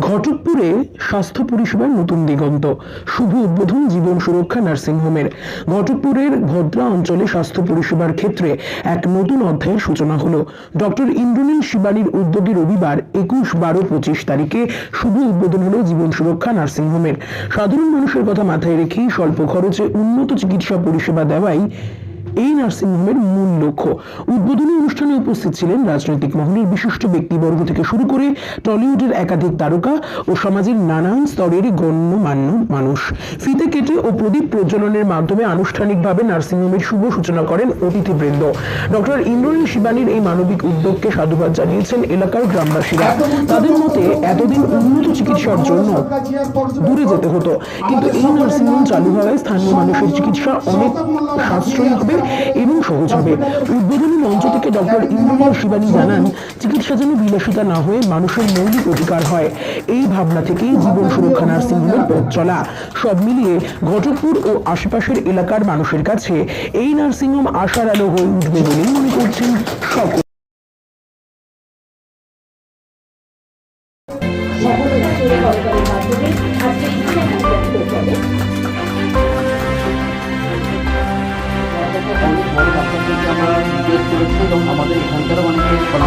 ঘটকপুরে স্বাস্থ্য পরিষেবার নতুন দিগন্ত। শুভ উদ্বোধন জীবন সুরক্ষা নার্সিংহোমের ঘটকপুরের ভদ্রা অঞ্চলে স্বাস্থ্য পরিষেবার ক্ষেত্রে এক নতুন অধ্যায়ের সূচনা হলো। ডক্টর ইন্দ্রনীল শিবানীর উদ্যোগে রবিবার একুশ বারো পঁচিশ তারিখে শুভ উদ্বোধন হলো জীবন সুরক্ষা নার্সিংহোমের সাধারণ মানুষের কথা মাথায় রেখেই স্বল্প খরচে উন্নত চিকিৎসা পরিষেবা দেওয়াই এই নার্সিংহোমের মূল লক্ষ্য। উদ্বোধনী অনুষ্ঠানে উপস্থিত ছিলেন রাজনৈতিক মহলের বিশিষ্ট ব্যক্তিবর্গ থেকে শুরু করে টলিউডের একাধিক তারকা ও সমাজের নানান স্তরের গণ্যমান্য মানুষ। ফিতে কেটে ও প্রদীপ প্রজ্বলনের মাধ্যমে আনুষ্ঠানিকভাবে নার্সিংহোমের শুভ সূচনা করেন অতিথিবৃন্দ। ডক্টর ইন্দ্রনীল শিবানীর এই মানবিক উদ্যোগকে সাধুবাদ জানিয়েছেন এলাকার গ্রামবাসীরা। তাদের মতে, এতদিন উন্নত চিকিৎসার জন্য দূরে যেতে হতো। কিন্তু এই নার্সিংহোম চালু হওয়ায় স্থানীয় মানুষের চিকিৎসা অনেক সাশ্রয়ী হবে এবং সহজ হবে। উদ্বোধনী মঞ্চ থেকে ডক্টর ইন্দ্রনীল শিবানী জানান চিকিৎসা যেন বিলাসিতা না হয়ে মানুষের মৌলিক অধিকার হয়। এই ভাবনা থেকেই জীবন সুরক্ষা নার্সিংহোমের পথ চলা। সব মিলিয়ে ঘটকপুর ও আশেপাশের এলাকার মানুষের কাছে এই নার্সিংহোম আশার আলো হয়ে উঠবে বলেই মনে করছেন সকল। দেখুন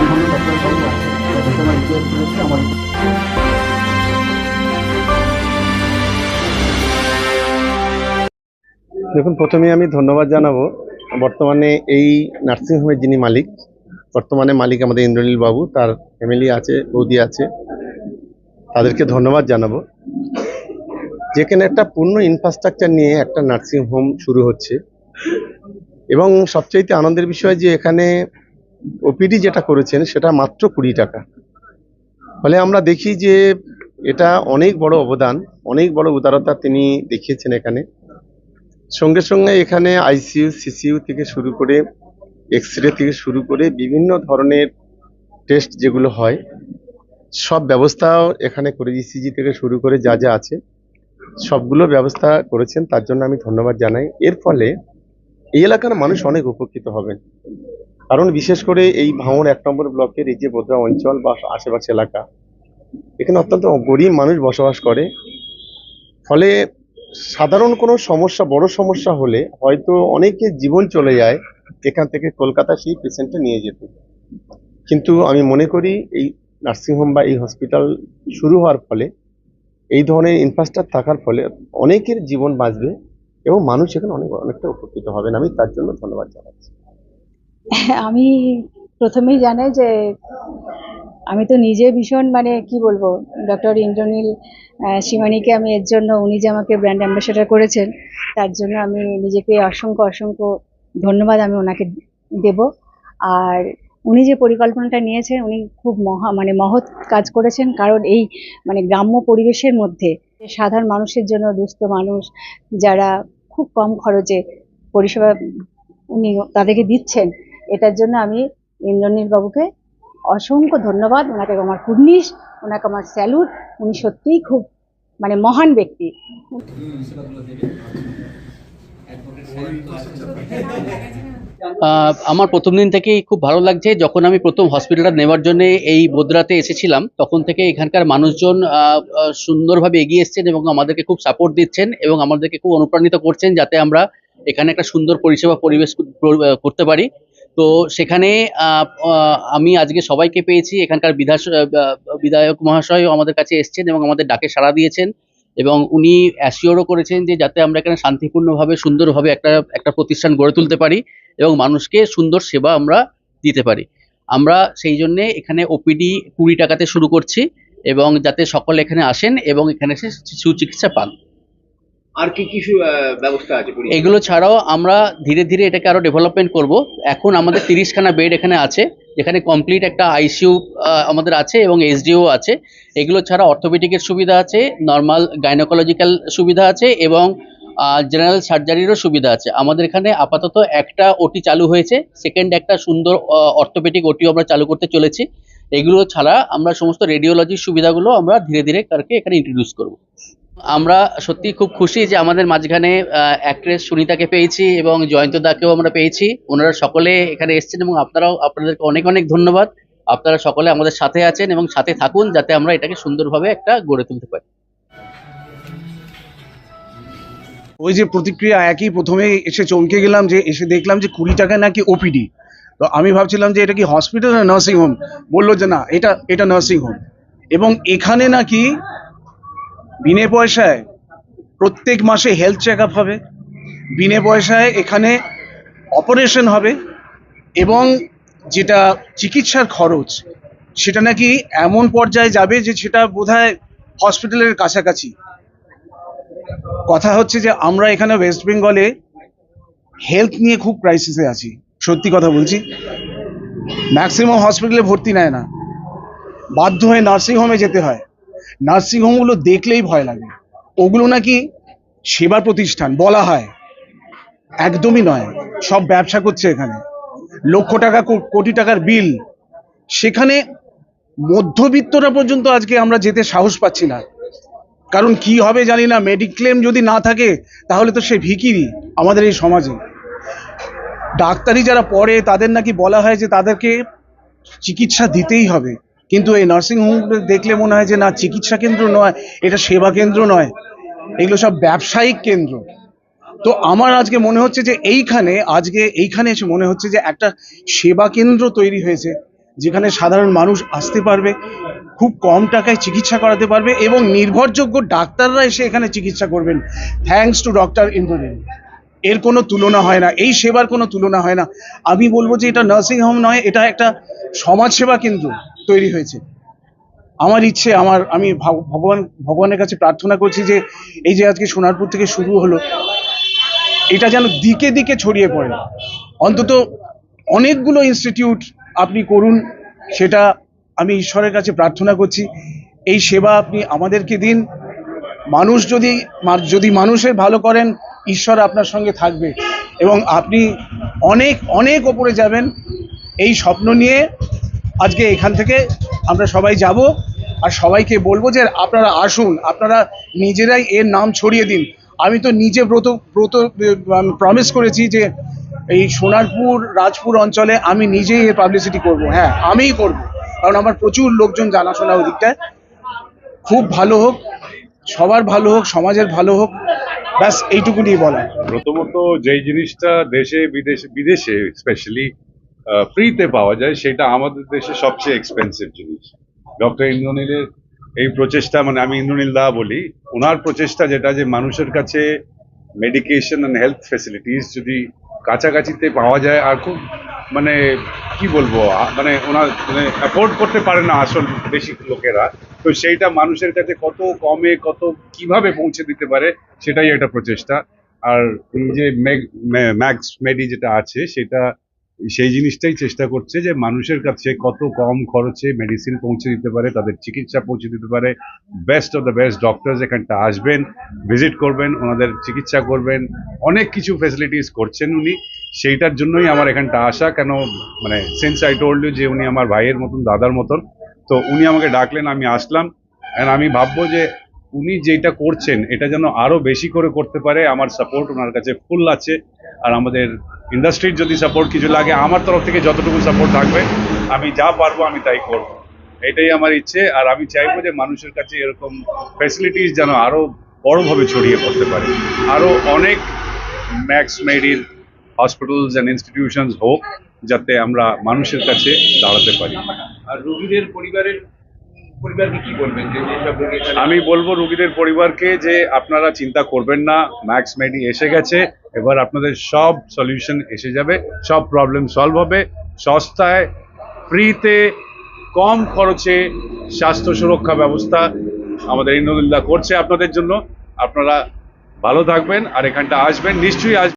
প্রথমে আমি ধন্যবাদ জানাব। বর্তমানে এই নার্সিংহোমের যিনি মালিক, বর্তমানে মালিক আমাদের ইন্দ্রনীল বাবু, তার ফ্যামিলি আছে, বৌদি আছে, তাদেরকে ধন্যবাদ জানাব। যেখানে একটা পূর্ণ ইনফ্রাস্ট্রাকচার নিয়ে একটা নার্সিং হোম শুরু হচ্ছে। এবং সবচাইতে আনন্দের বিষয় যে এখানে ওপিডি যেটা করেছেন, সেটা মাত্র কুড়ি টাকা। ফলে আমরা দেখি যে এটা অনেক বড় অবদান, অনেক বড় উদারতা তিনি দেখিয়েছেন এখানে। সঙ্গে সঙ্গে এখানে আইসিইউ সিসিইউ থেকে শুরু করে এক্স রে থেকে শুরু করে বিভিন্ন ধরনের টেস্ট যেগুলো হয়, সব ব্যবস্থাও এখানে করে ইসিজি থেকে শুরু করে যা যা আছে, সবগুলো ব্যবস্থা করেছেন। তার জন্য আমি ধন্যবাদ জানাই। এর ফলে এই এলাকার মানুষ অনেক উপকৃত হবেন। কারণ বিশেষ করে এই ভাঙড় এক নম্বর ব্লকের এই যে বোদরা অঞ্চল বা আশেপাশে এলাকা। এখানে অত্যন্ত গরিব মানুষ বসবাস করে। ফলে সাধারণ কোনো সমস্যা, বড় সমস্যা হলে হয়তো অনেকের জীবন চলে যায় এখান থেকে কলকাতা সেই পেশেন্টটা নিয়ে যেতে। কিন্তু আমি মনে করি এই নার্সিংহোম বা এই হসপিটাল শুরু হওয়ার ফলে, এই ধরনের ইনফ্রাস্ট্রাকচার থাকার ফলে অনেকের জীবন বাঁচবে এবং মানুষ এখানে অনেক, অনেকটা উপকৃত হবেন আমি তার জন্য ধন্যবাদ জানাচ্ছি। আমি প্রথমেই জানাই যে আমি তো নিজে ভীষণ মানে কি বলব ডক্টর ইন্দ্রনীল আহ, শিবানীকে আমি এর জন্য উনি যে আমাকে ব্র্যান্ড অ্যাম্বাসেডার করেছেন তার জন্য আমি নিজেকে অসংখ্য অসংখ্য ধন্যবাদ আমি ওনাকে দেব। আর উনি যে পরিকল্পনাটা নিয়েছেন উনি খুব মহা মানে মহৎ কাজ করেছেন। কারণ এই মানে গ্রাম্য পরিবেশের মধ্যে সাধারণ মানুষের জন্য দুস্থ মানুষ যারা খুব কম খরচে পরিষেবা উনি তাদেরকে দিচ্ছেন এটার জন্য আমি ইন্দ্রনীল বাবুকে অসংখ্য ধন্যবাদ। ওনাকে আমার কুর্নিশ, ওনাকে আমার স্যালুট। উনি সত্যিই খুব মানে মহান ব্যক্তি। আমার প্রথম দিন থেকেই খুব ভালো লাগছে। যখন আমি প্রথম হসপিটালটা নেওয়ার জন্য এই বোদরাতে এসেছিলাম, তখন থেকে এখানকার মানুষজন সুন্দরভাবে এগিয়ে এসছেন এবং আমাদেরকে খুব সাপোর্ট দিচ্ছেন এবং আমাদেরকে খুব অনুপ্রাণিত করছেন যাতে আমরা এখানে একটা সুন্দর পরিষেবা পরিবেশ করতে পারি। তো সেখানে আমি আজকে সবাইকে পেয়েছি। এখানকার বিধাস বিধায়ক মহাশয় আমাদের কাছে এসছেন এবং আমাদের ডাকে সাড়া দিয়েছেন এবং উনি অ্যাসিওরও করেছেন যে যাতে আমরা এখানে শান্তিপূর্ণভাবে, সুন্দরভাবে একটা একটা প্রতিষ্ঠান গড়ে তুলতে পারি এবং মানুষকে সুন্দর সেবা আমরা দিতে পারি। আমরা সেই জন্যে এখানে ওপিডি কুড়ি টাকাতে শুরু করছি এবং যাতে সকলে এখানে আসেন এবং এখানে এসে সুচিকিৎসা পান। আর কি কি ব্যবস্থা আছে এগুলো ছাড়াও আমরা ধীরে ধীরে এটাকে আরও ডেভেলপমেন্ট করব। এখন আমাদের তিরিশখানা বেড এখানে আছে, যেখানে কমপ্লিট একটা আইসিইউ আমাদের আছে এবং এসডিও আছে। এগুলো ছাড়া অর্থোপেডিকের সুবিধা আছে নর্মাল গাইনোকোলজিক্যাল সুবিধা আছে এবং জেনারেল সার্জারিরও সুবিধা আছে। আমাদের এখানে আপাতত একটা ওটি চালু হয়েছে সেকেন্ড একটা সুন্দর অর্থোপেডিক ওটিও আমরা চালু করতে চলেছি। এগুলো ছাড়া আমরা সমস্ত রেডিওলজির সুবিধাগুলো আমরা ধীরে ধীরে কারকে এখানে ইন্ট্রোডিউস করব। আমরা সত্যি খুব খুশি যে আমাদের মাঝখানে অ্যাক্ট্রেস সুনিতাকে পেয়েছি এবং জয়ন্ত দাকেও আমরা পেয়েছি। ওনারা সকলে এখানে এসেছেন এবং আপনারাও, আপনাদেরকে অনেক অনেক ধন্যবাদ। আপনারা সকলে আমাদের সাথে আছেন এবং সাথে থাকুন যাতে আমরা এটাকে সুন্দরভাবে একটা গড়ে তুলতে পারি। ওই যে প্রতিক্রিয়া একই, প্রথমে এসে চমকে গেলাম যে, এসে দেখলাম যে কুড়ি টাকা নাকি ওপিডি তো আমি ভাবছিলাম যে এটা কি হসপিটাল না নার্সিং হোম বলল যে না, এটা এটা নার্সিং হোম এবং এখানে নাকি বিনে পয়সায় প্রত্যেক মাসে হেলথ চেক হবে, বিনে পয়সায় এখানে অপারেশন হবে এবং যেটা চিকিৎসার খরচ, সেটা নাকি এমন পর্যায়ে যাবে যে সেটা বোধহয় হসপিটালের কাছাকাছি। কথা হচ্ছে যে আমরা এখানে ওয়েস্ট বেঙ্গলে হেলথ নিয়ে খুব ক্রাইসিসে আছি, সত্যি কথা বলছি। ম্যাক্সিমাম হসপিটালে ভর্তি নেয় না। বাধ্য হয়ে নার্সিং হোমে যেতে হয়। নার্সিং হোমগুলো দেখলেই ভয় লাগে। ওগুলো নাকি সেবা প্রতিষ্ঠান বলা হয়। একদমই নয়, সব ব্যবসা করছে এখানে। লক্ষ টাকা কোটি টাকার বিল। সেখানে মধ্যবিত্তরা পর্যন্ত আজকে আমরা যেতে সাহস পাচ্ছি না। কারণ কি হবে জানি না মেডিক্লেম যদি না থাকে, তাহলে তো সে ভিকিরি আমাদের এই সমাজে। ডাক্তারি যারা পড়ে, তাদের নাকি বলা হয় যে তাদেরকে চিকিৎসা দিতেই হবে। কিন্তু এই নার্সিং হোম দেখলে মনে হয় যে না, চিকিৎসা কেন্দ্র নয়, এটা সেবা কেন্দ্র নয়, এগুলো সব ব্যবসায়িক কেন্দ্র। তো আমার আজকে মনে হচ্ছে যে এইখানে, আজকে এইখানে এসে মনে হচ্ছে যে একটা সেবা কেন্দ্র তৈরি হয়েছে, যেখানে সাধারণ মানুষ আসতে পারবে, খুব কম টাকায় চিকিৎসা করাতে পারবে এবং নির্ভরযোগ্য ডাক্তাররা এসে এখানে চিকিৎসা করবেন। থ্যাংকস টু ডক্টর ইন্দ্রনীল এর কোনো তুলনা হয় না, এই সেবার কোনো তুলনা হয় না। আমি বলব যে এটা নার্সিং হোম নয়, এটা একটা সমাজসেবা কেন্দ্র। তৈরি হয়েছে। আমার ইচ্ছে, আমার, আমি ভগবান, ভগবানের কাছে প্রার্থনা করছি যে, এই যে আজকে সোনারপুর থেকে শুরু হলো, এটা যেন দিকে দিকে ছড়িয়ে পড়ে। অন্তত অনেকগুলো ইনস্টিটিউট আপনি করুন, সেটা আমি ঈশ্বরের কাছে প্রার্থনা করছি। এই সেবা আপনি আমাদেরকে দিন। মানুষ যদি যদি মানুষের ভালো করেন, ঈশ্বর আপনার সঙ্গে থাকবে। এবং আপনি অনেক অনেক ওপরে যাবেন। এই স্বপ্ন নিয়ে আজকে এখান থেকে আমরা সবাই যাব আর সবাইকে বলব যে আপনারা আসুন, আপনারা নিজেরাই এর নাম ছড়িয়ে দিন। আমি তো নিজে ব্রত ব্রত প্রমিস করেছি যে এই সোনারপুর, রাজপুর অঞ্চলে আমি নিজেই এর পাবলিসিটি করব। হ্যাঁ আমিই করব। কারণ আমার প্রচুর লোকজন জানাশোনা ওদিকটায় খুব ভালো হোক, সবার ভালো হোক, সমাজের ভালো হোক, ব্যাস এইটুকুনি বলা প্রথমত যেই জিনিসটা দেশে, বিদেশে বিদেশে স্পেশালি ফ্রিতে পাওয়া যায়, সেটা আমাদের দেশে সবচেয়ে এক্সপেন্সিভ জিনিস। ডক্টর ইন্দ্রনীলের এই প্রচেষ্টা মানে আমি ইন্দ্রনীল দা বলি, ওনার প্রচেষ্টা যেটা যে মানুষের কাছে মেডিকেশন অ্যান্ড হেলথ ফেসিলিটিস যদি কাছাকাছিতে পাওয়া যায়, আর খুব মানে কি বলব মানে ওনার মানে অ্যাফোর্ড করতে পারে না আসল বেশি লোকেরা, তো সেইটা মানুষের কাছে কত কমে, কত কীভাবে পৌঁছে দিতে পারে, সেটাই একটা প্রচেষ্টা। আর এই যে ম্যাক্স মেডি যেটা আছে, সেটা সেই জিনিসটাই চেষ্টা করছে যে মানুষের কাছে কত কম খরচে মেডিসিন পৌঁছে দিতে পারে, তাদের চিকিৎসা পৌঁছে দিতে পারে। Best of the best doctors এখানটা আসবেন ভিজিট করবেন, ওনাদের চিকিৎসা করবেন। অনেক কিছু ফেসিলিটিস করছেন উনি। সেইটার জন্যই আমার এখানটা আসা। কেন? মানে সিন্স আই টোল্ড যে উনি আমার ভাইয়ের মতন, দাদার মতন, তো উনি আমাকে ডাকলেন, আমি আসলাম। অ্যান্ড আমি ভাববো যে উনি যেটা করছেন, এটা যেন আরও বেশি করে করতে পারে। আমার সাপোর্ট ওনার কাছে ফুল আছে। আর আমাদের ইন্ডাস্ট্রির যদি সাপোর্ট কিছু লাগে, আমার তরফ থেকে যতটুকু সাপোর্ট থাকবে, আমি যা পারব আমি তাই করব। এটাই আমার ইচ্ছে, আর আমি চাইব যে মানুষের কাছে এরকম ফ্যাসিলিটিস যেন আরও বড়ভাবে ছড়িয়ে পড়তে পারে। আরও অনেক ম্যাক্স মেডির হসপিটালস অ্যান্ড ইনস্টিটিউশনস হোক, যাতে আমরা মানুষের কাছে দাঁড়াতে পারি। আর রোগীদের পরিবারের আমি বলব রুগীদের পরিবারকে যে আপনারা চিন্তা করবেন না, ম্যাক্স মেডি এসে গেছে, এবার আপনাদের সব সলিউশন এসে যাবে, সব প্রবলেম সলভ হবে, সস্তায়, ফ্রিতে, কম খরচে স্বাস্থ্য সুরক্ষা ব্যবস্থা আমাদের ইন্দ্রনীলদা করছে আপনাদের জন্য। আপনারা ভালো থাকবেন আর এখানটা আসবেন, নিশ্চয়ই আসবেন